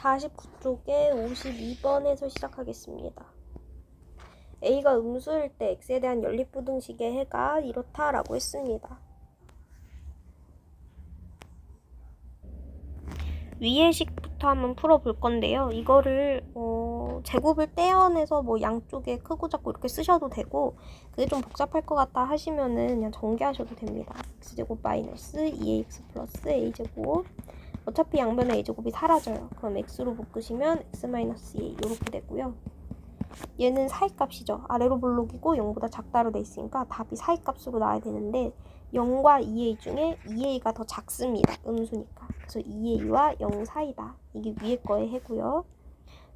49쪽에 52번에서 시작하겠습니다. A가 음수일 때 X에 대한 연립부등식의 해가 이렇다라고 했습니다. 위의 식부터 한번 풀어볼 건데요. 이거를 어, 제곱을 떼어내서 뭐 양쪽에 크고 작고 이렇게 쓰셔도 되고 그게 좀 복잡할 것 같다 하시면은 그냥 전개하셔도 됩니다. x제곱 마이너스 2ax 플러스 a제곱 어차피 양변에 a제곱이 사라져요. 그럼 x로 묶으시면 x 마이너스 2a 이렇게 되고요. 얘는 사이값이죠. 아래로 볼록이고 0보다 작다로 돼 있으니까 답이 사이값으로 나와야 되는데 0과 2a 중에 2a가 더 작습니다. 음수니까. 그래서 2a와 0 사이다. 이게 위에 거의 해고요.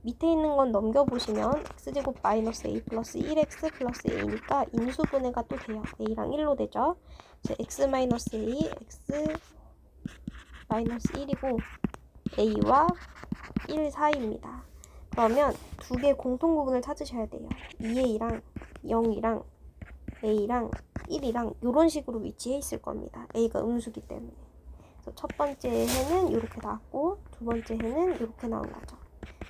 밑에 있는 건 넘겨보시면 x제곱 마이너스 a 플러스 1x 플러스 a니까 인수분해가 또 돼요. a랑 1로 되죠. 그래서 x 마이너스 a, x 마이너스 1이고 a와 1 사이입니다. 그러면 두 개 공통 부분을 찾으셔야 돼요. 2a랑 0이랑 a랑 1이랑 이런 식으로 위치해 있을 겁니다. a가 음수기 때문에. 그래서 첫 번째 해는 이렇게 나왔고 두 번째 해는 이렇게 나온 거죠.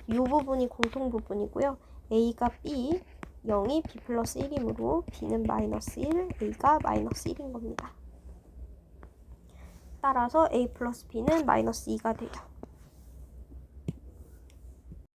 이 부분이 공통 부분이고요. a가 b, 0이 b 플러스 1이므로 b는 마이너스 1, a가 마이너스 1인 겁니다. 따라서 a 플러스 b는 마이너스 2가 돼요.